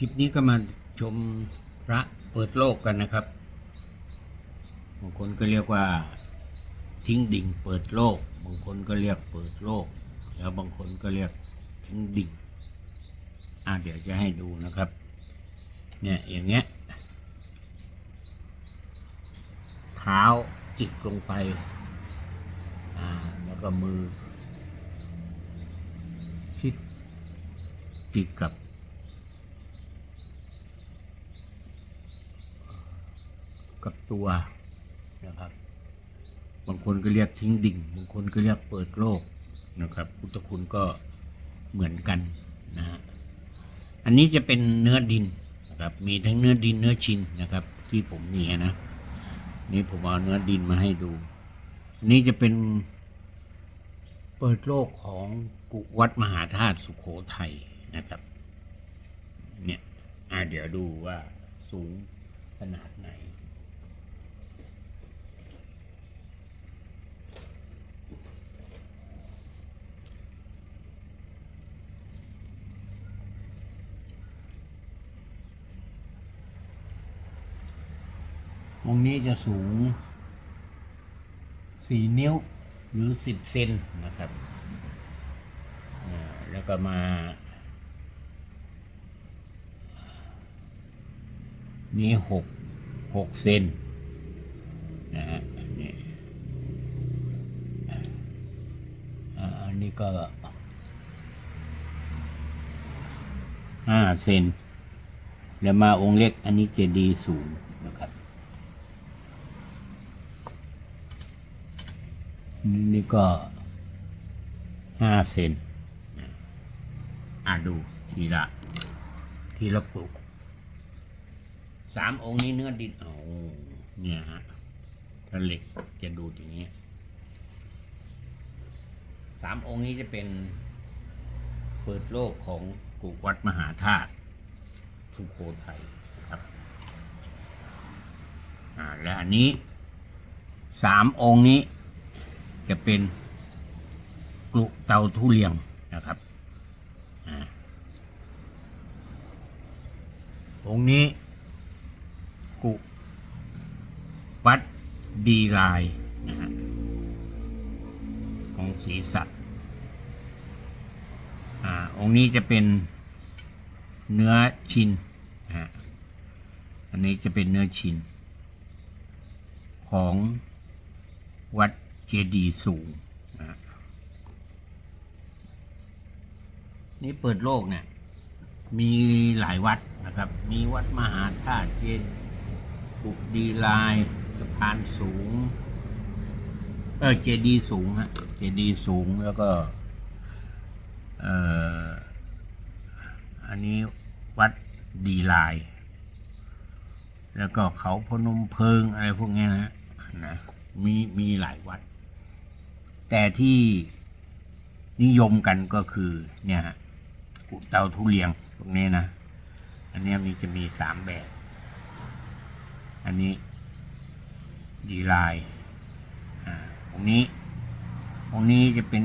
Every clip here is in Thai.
คลิปนี้ก็มาชมพระเปิดโลกกันนะครับบางคนก็เรียกว่าทิ้งดิ่งเปิดโลก บางคนก็เรียกเปิดโลก แล้วบางคนก็เรียกทิ้งดิ่งอ่าเดี๋ยวจะให้ดูนะครับ เนี่ยอย่างเงี้ยเท้าจิกลงไปอ่าแล้วก็มือชิดติดกับ กับตัวนะครับ บางคนก็เรียกทิ้งดิ่ง บางคนก็เรียกเปิดโลกนะครับ พุทธคุณก็เหมือนกันนะฮะอันนี้จะเป็นเนื้อดินนะครับ มีทั้งเนื้อดินเนื้อชินนะครับ ที่ผมมีนะนี่ผมเอาเนื้อดินมาให้ดู อันนี้จะเป็นเปิดโลกของกุวัดมหาธาตุสุขโขทัยนะครับ เนี่ยเดี๋ยวดูว่าสูงขนาดไหน องค์นี้จะสูงสี่นิ้วหรือสิบเซนนะครับ แล้วก็มานี่หกหกเซนนะฮะนี่อันนี้ก็ห้าเซน แล้วมาองค์เล็กอันนี้เจดีสูงนะครับ นี่ก็ห้าเซนอ่าดูทีละ ทีละปลุกสามองค์นี้เนื้อดินเอาเนี่ยฮะถ้าเหล็กจะดูอย่างนี้สามองค์นี้จะเป็นเปิดโลกของกุวัดมหาธาตุสุโขทัยครับอ่าและอันนี้สามองค์นี้ จะเป็นกลุเตาทุเรียงนะครับองค์นี้ กุวัดดีลายนะฮะของศีสัตว์อ่าองค์นี้จะเป็นเนื้อชินนะฮะอันนี้จะเป็นเนื้อชิน ของวัด เจดีย์สูงนะนี่เปิดโลกเนี่ย มีหลายวัดนะครับ มีวัดมหาธาตุเจดปุดีลายสะพานสูง เออเจดีย์สูงฮะเจดีย์สูงแล้วก็ เอ่อ อันนี้วัดดีลาย แล้วก็เขาพนมเพิงอะไรพวกนี้นะนะมีมีหลายวัด แต่ที่นิยมกันก็คือเนี่ยฮะกุเตาทุเรียงตรงนี้นะ อันนี้มีจะมีสามแบบ อันนี้ดีไลายอ่าตรงนี้ ตรงนี้จะเป็น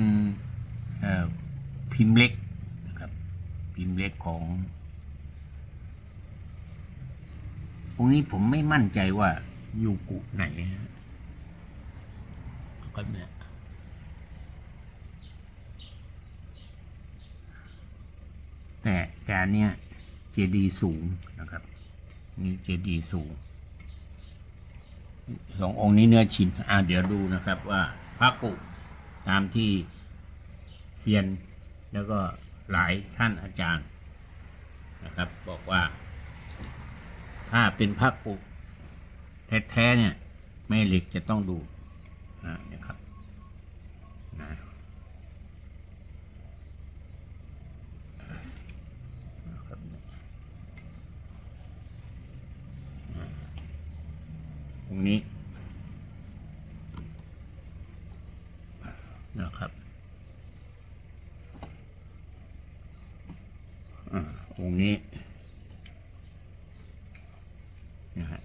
เอ่อพิมพ์เล็กนะครับ พิมพ์เล็กของ ตรงนี้ผมไม่มั่นใจว่าอยู่กุไหนฮะก็เนี่ย แต่แต่อันเนี้ยเจดีสูงนะครับ นี่เจดีสูงสององค์นี้เนื้อชินอ่าเดี๋ยวดูนะครับว่าพระกุตามที่เซียนแล้วก็หลายท่านอาจารย์นะครับ บอกว่า ถ้าเป็นพระกุแท้ๆเนี่ยแม่เหล็กจะต้องดูนี่ยครับนะครับอ่าต รงนี้นะครับอ่าองค์นี้นะฮะ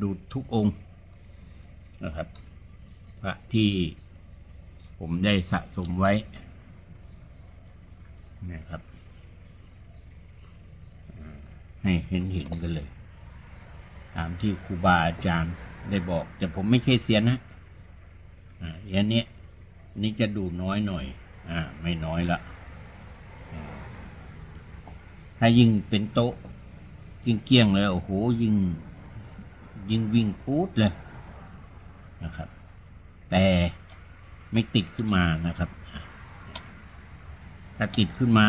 ดูทุกองค์นะครับ พระที่ผมได้สะสมไว้นี่ครับอ่าให้เห็นเห็นๆกันเลย ตามที่ครูบาอาจารย์ได้บอก แต่ผมไม่ใช่เซียนนะอ่าอย่างเนี้นนี้จะดูน้อยหน่อย อ่า ไม่น้อยละถ้ายิ่งเป็นโต๊ะยิ่งเกี้ยงเลยโอ้โหยิ่งยิ่งวิ่งปูดเลยนะครับ แต่ไม่ติดขึ้นมานะครับ ถ้าติดขึ้นมา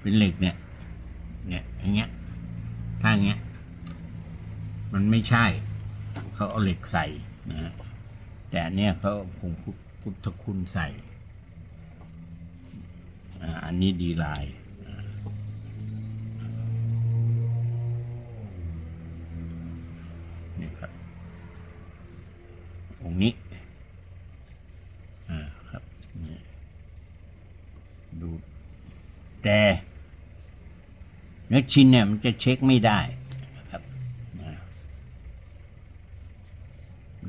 เป็นเหล็กเนี่ย เนี่ยอย่างเงี้ย ถ้าอย่างเงี้ย มันไม่ใช่ เขาเอาเหล็กใส่นะฮะแต่เนี้ยเขาผงพุทธคุณใส่ อันนี้ดีลายนี่ครับ องนี้ อ่าครับนี่ดูแต่ เนื้อชินเนี่ยมันจะเช็คไม่ได้นะครับ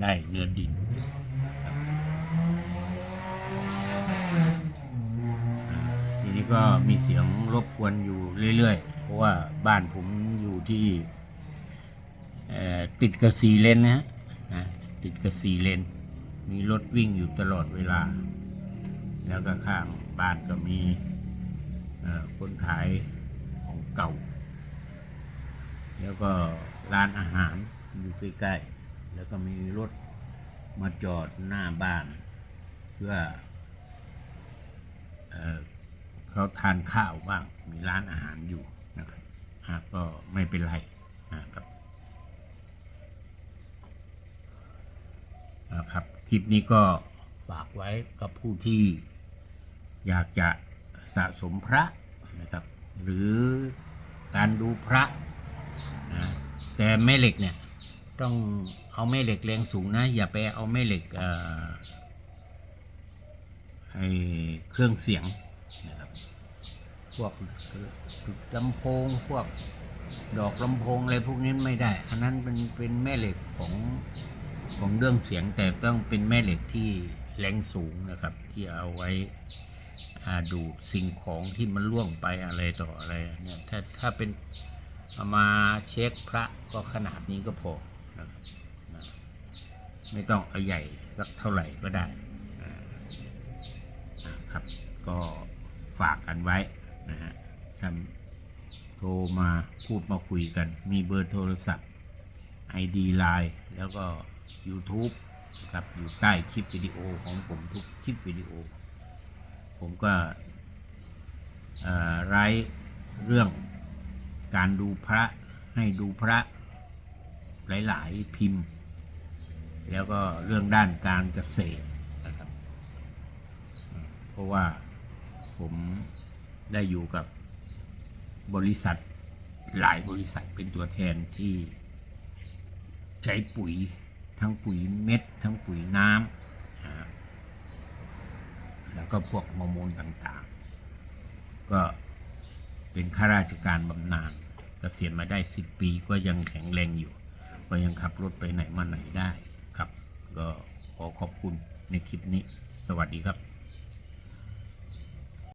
ได้เนื้อดินทีนี้ก็มีเสียงรบกวนอยู่เรื่อยๆ เพราะว่าบ้านผมอยู่ที่ติดกับสีเลนนะฮะติดกับสีเลน มีรถวิ่งอยู่ตลอดเวลา แล้วก็ข้างบ้านก็มีคนขาย เก่า แล้วก็ร้านอาหารอยู่ใกล้ๆ แล้วก็มีรถมาจอดหน้าบ้าน เพื่อเอเขาทานข้าวบ้าง มีร้านอาหารอยู่นะครับก็ไม่เป็นไรนะครับนะครับ คลิปนี้ก็ฝากไว้กับผู้ที่อยากจะสะสมพระนะครับ หรือ การดูพระนะแต่แม่เหล็กเนี่ยต้องเอาแม่เหล็กแรงสูงนะ อย่าไปเอาแม่เหล็กเอ่อไอ้เครื่องเสียงนะครับพวกลำโพงพวกดอกลำโพงอะไรพวกนี้ไม่ได้ อันนั้นเป็นเป็นแม่เหล็กของของเรื่องเสียงแต่ต้องเป็นแม่เหล็กที่แรงสูงนะครับ ที่เอาไว้ ดูดสิ่งของที่มันล่วงไปอะไรต่ออะไรเนี่ยถ้าถ้าเป็นเอามาเช็คพระก็ขนาดนี้ก็พอนะครับนะไม่ต้องเอาใหญ่สักเท่าไหร่ก็ได้นะครับ ก็ฝากกันไว้นะฮะทำโทรมาพูดมาคุยกัน มีเบอร์โทรศัพท์ ID Line แล้วก็ YouTube นะครับอยู่ใต้คลิปวิดีโอของผมทุกคลิปวิดีโอ ผมก็เอ่อไร้เรื่องการดูพระให้ดูพระหลาย ๆ พิมพ์ แล้วก็เรื่องด้านการเกษตรนะครับ เพราะว่าผมได้อยู่กับบริษัทหลายบริษัทเป็นตัวแทนที่ใช้ปุ๋ยทั้งปุ๋ยเม็ด ทั้งปุ๋ยน้ำ แล้วก็พวกฮอร์โมนต่างๆ ก็เป็นข้าราชการบำนาญเกษียณมาได้สิบปีก็ยังแข็งแรงอยู่ ก็ยังขับรถไปไหนมาไหนได้ครับ ก็ขอขอบคุณในคลิปนี้ สวัสดีครับ